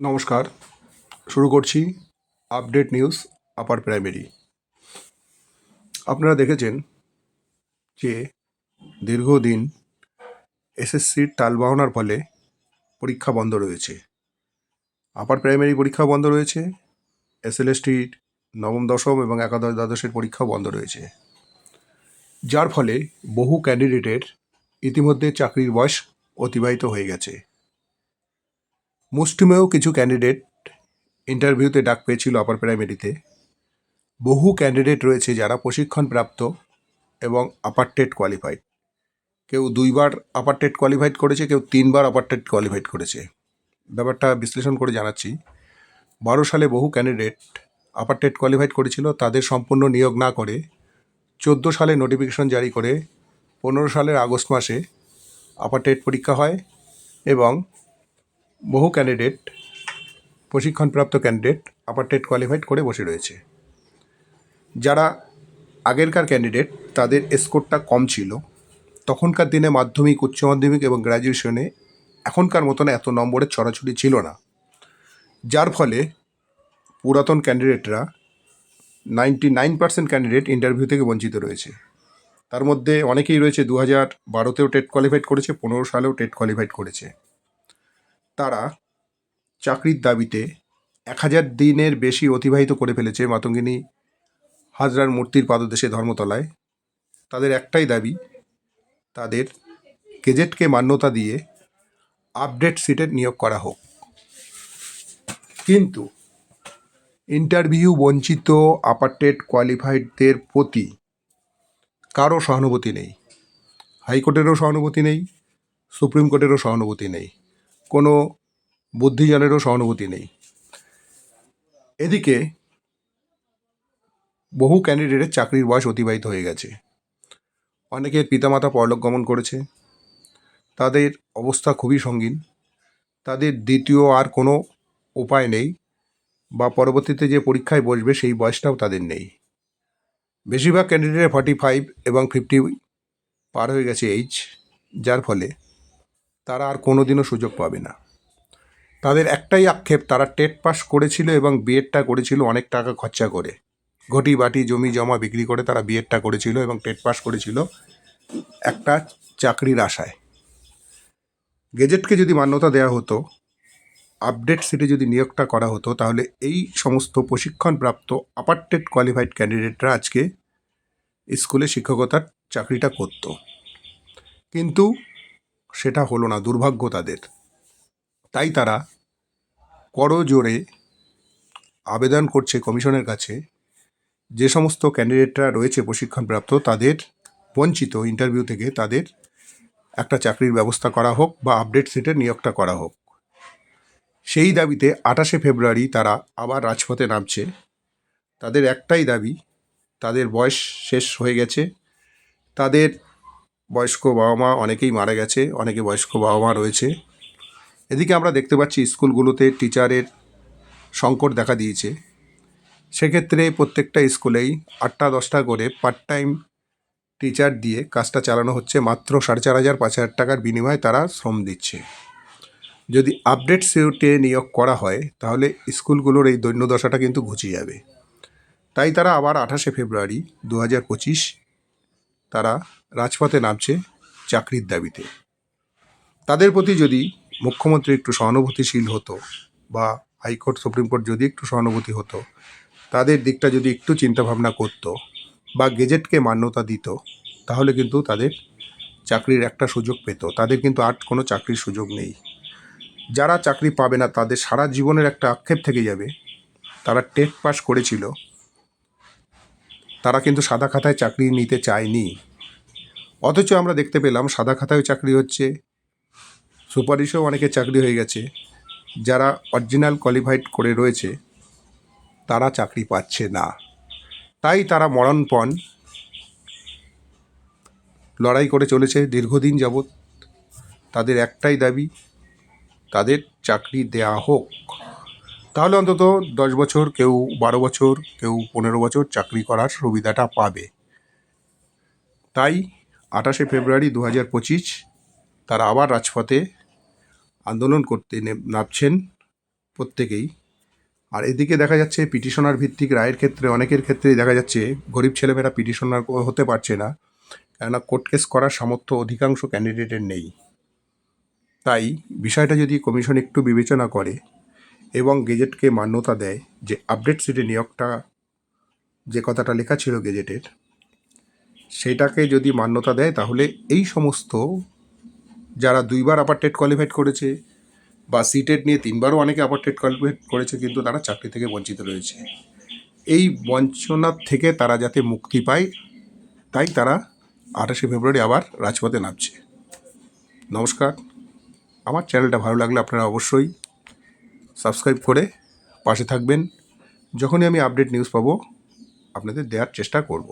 নমস্কার, শুরু করছি আপডেট নিউজ আপার প্রাইমারি। আপনারা দেখেছেন যে দীর্ঘদিন এসএসসির টালবাহনার ফলে পরীক্ষা বন্ধ রয়েছে। আপার প্রাইমারি পরীক্ষা বন্ধ রয়েছে এসএলএসটির নবম, দশম এবং একাদশ দ্বাদশের পরীক্ষাও বন্ধ রয়েছে। যার ফলে বহু ক্যান্ডিডেটের ইতিমধ্যে চাকরির বয়স অতিবাহিত হয়ে গেছে। মুষ্টিমেয় কিছু ক্যান্ডিডেট ইন্টারভিউতে ডাক পেয়েছিল আপার প্রাইমারিতে বহু ক্যান্ডিডেট রয়েছে যারা প্রশিক্ষণপ্রাপ্ত এবং আপার টেট কোয়ালিফাইড কেউ দুইবার আপার টেট কোয়ালিফাইড করেছে, কেউ তিনবার আপার টেট কোয়ালিফাইড করেছে। ব্যাপারটা বিশ্লেষণ করে জানাচ্ছি। বারো সালে বহু ক্যান্ডিডেট আপার টেট কোয়ালিফাইড করেছিল, তাদের সম্পূর্ণ নিয়োগ না করে চোদ্দ সালে নোটিফিকেশন জারি করে পনেরো সালের আগস্ট মাসে আপার টেট পরীক্ষা হয় এবং বহু ক্যান্ডিডেট প্রশিক্ষণপ্রাপ্ত ক্যান্ডিডেট আপার টেট কোয়ালিফাইড করে বসে রয়েছে। যারা আগেরকার ক্যান্ডিডেট তাদের স্কোরটা কম ছিল। তখনকার দিনে মাধ্যমিক, উচ্চ মাধ্যমিক এবং গ্র্যাজুয়েশনে এখনকার মতন এত নম্বরের ছড়াছড়ি ছিল না। যার ফলে পুরাতন ক্যান্ডিডেটরা ninety nine percent candidate interview থেকে বঞ্চিত রয়েছে। তার মধ্যে অনেকেই রয়েছে দু হাজার বারোতেও টেট কোয়ালিফাইড করেছে, পনেরো সালেও টেট কোয়ালিফাইড করেছে। তারা চাকরির দাবিতে এক হাজার দিনের বেশি অতিবাহিত করে ফেলেছে মাতঙ্গিনী হাজরার মূর্তির পাদদেশে ধর্মতলায়। তাদের একটাই দাবি, তাদের গেজেটকে মান্যতা দিয়ে আপডেট সিটের নিয়োগ করা হোক। কিন্তু ইন্টারভিউ বঞ্চিত আপারটেট কোয়ালিফাইডদের প্রতি কারও সহানুভূতি নেই। হাইকোর্টেরও সহানুভূতি নেই, সুপ্রিম কোর্টেরও সহানুভূতি নেই। কোনো বুদ্ধিজনেরও সহানুভূতি নেই। এদিকে বহু ক্যান্ডিডেটের চাকরির বয়স অতিবাহিত হয়ে গেছে। অনেকের পিতামাতা পরলোক গমন করেছে। তাদের অবস্থা খুবই সঙ্গীন। তাদের দ্বিতীয় আর কোনো উপায় নেই বা পরবর্তীতে যে পরীক্ষায় বসবে সেই বয়সটাও তাদের নেই। বেশিরভাগ ক্যান্ডিডেটের ফর্টি ফাইভ এবং ফিফটি পার হয়ে গেছে এইজ যার ফলে তারা আর কোনো দিনও সুযোগ পাবে না। তাদের একটাই আক্ষেপ, তারা টেট পাস করেছিল এবং বিএডটা করেছিল অনেক টাকা খরচা করে। ঘটি বাটি জমি জমা বিক্রি করে তারা বিএডটা করেছিল এবং টেট পাস করেছিল একটা চাকরির আশায়। গেজেটকে যদি মান্যতা দেওয়া হতো, আপডেট সিটে যদি নিয়োগটা করা হতো, তাহলে এই সমস্ত প্রশিক্ষণপ্রাপ্ত আপার টেট কোয়ালিফাইড ক্যান্ডিডেটরা আজকে স্কুলে শিক্ষকতার চাকরিটা করত। কিন্তু সেটা হলো না, দুর্ভাগ্য তাদের। তাই তারা করজোরে আবেদন করছে কমিশনের কাছে, যে সমস্ত ক্যান্ডিডেটরা রয়েছে প্রশিক্ষণপ্রাপ্ত তাদের বঞ্চিত ইন্টারভিউ থেকে তাদের একটা চাকরির ব্যবস্থা করা হোক বা আপডেট সিটের নিয়োগটা করা হোক। সেই দাবিতে আঠাশে ফেব্রুয়ারি তারা আবার রাজপথে নামছে। তাদের একটাই দাবি, তাদের বয়স শেষ হয়ে গেছে, তাদের বয়স্ক বাবা মা অনেকেই মারা গেছে, অনেকে বয়স্ক বাবা মা রয়েছে। এদিকে আমরা দেখতে পাচ্ছি স্কুলগুলোতে টিচারের সংকট দেখা দিয়েছে। সেক্ষেত্রে প্রত্যেকটা স্কুলেই আটটা, দশটা করে পার্ট টাইম টিচার দিয়ে কাজটা চালানো হচ্ছে। মাত্র সাড়ে চার হাজার, পাঁচ হাজার টাকার বিনিময়ে তারা শ্রম দিচ্ছে। যদি আপডেট সিউটে নিয়োগ করা হয়, তাহলে স্কুলগুলোর এই দৈন্যদশাটা কিন্তু ঘুচিয়ে যাবে। তাই তারা আবার আঠাশে ফেব্রুয়ারি দু হাজার পঁচিশ তারা রাজপথে নামছে চাকরির দাবিতে। তাদের প্রতি যদি মুখ্যমন্ত্রী একটু সহানুভূতিশীল হতো বা হাইকোর্ট, সুপ্রিম কোর্ট যদি একটু সহানুভূতি হতো, তাদের দিকটা যদি একটু চিন্তাভাবনা করতো বা গেজেটকে মান্যতা দিত, তাহলে কিন্তু তাদের চাকরির একটা সুযোগ পেত। তাদের কিন্তু আর কোনো চাকরির সুযোগ নেই। যারা চাকরি পাবে না, তাদের সারা জীবনের একটা আক্ষেপ থেকে যাবে। তারা টেট পাস করেছিল। তারা কিন্তু সাদা খাতায় চাকরি নিতে চায়নি। অথচ আমরা দেখতে পেলাম সাদা খাতায় চাকরি হচ্ছে। সুপারিশেও অনেকের চাকরি হয়ে গেছে। যারা অরিজিনাল কোয়ালিফাইড করে রয়েছে, তারা চাকরি পাচ্ছে না। তাই তারা মরণপণ লড়াই করে চলেছে দীর্ঘদিন যাবৎ। তাদের একটাই দাবি, তাদের চাকরি দেয়া হোক। তাহলে অন্তত দশ বছর, কেউ বারো বছর, কেউ পনেরো বছর চাকরি করার সুবিধাটা পাবে। তাই আঠাশে ফেব্রুয়ারি দু হাজার পঁচিশ তারা আবার রাজপথে আন্দোলন করতে নামছেন প্রত্যেকেই। আর এদিকে দেখা যাচ্ছে পিটিশনার ভিত্তিক রায়ের ক্ষেত্রে, অনেকের ক্ষেত্রেই দেখা যাচ্ছে গরিব ছেলেমেয়েরা পিটিশনার হতে পারছে না। কেননা কোর্ট কেস করার সামর্থ্য অধিকাংশ ক্যান্ডিডেটের নেই। তাই বিষয়টা যদি কমিশন একটু বিবেচনা করে এবং গেজেটকে মান্যতা দেয় যে আপডেট সিটে নিয়োগটা, যে কথাটা লেখা ছিল গেজেটের সেটাকে যদি মান্যতা দেয়, তাহলে এই সমস্ত যারা দুইবার আপার টেট কোয়ালিফাইড করেছে বা সিটেট নিয়ে তিনবারও অনেকে আপার টেট কোয়ালিফাইড করেছে, কিন্তু তারা চাকরি থেকে বঞ্চিত রয়েছে। এই বঞ্চনার থেকে তারা যাতে মুক্তি পায়, তাই তারা আঠাশে ফেব্রুয়ারি আবার রাজপথে নামছে। নমস্কার। আমার চ্যানেলটা ভালো লাগলে আপনারা অবশ্যই সাবস্ক্রাইব করে পাশে থাকবেন। যখনই আমি আপডেট নিউজ পাবো, আপনাদের দেওয়ার চেষ্টা করব।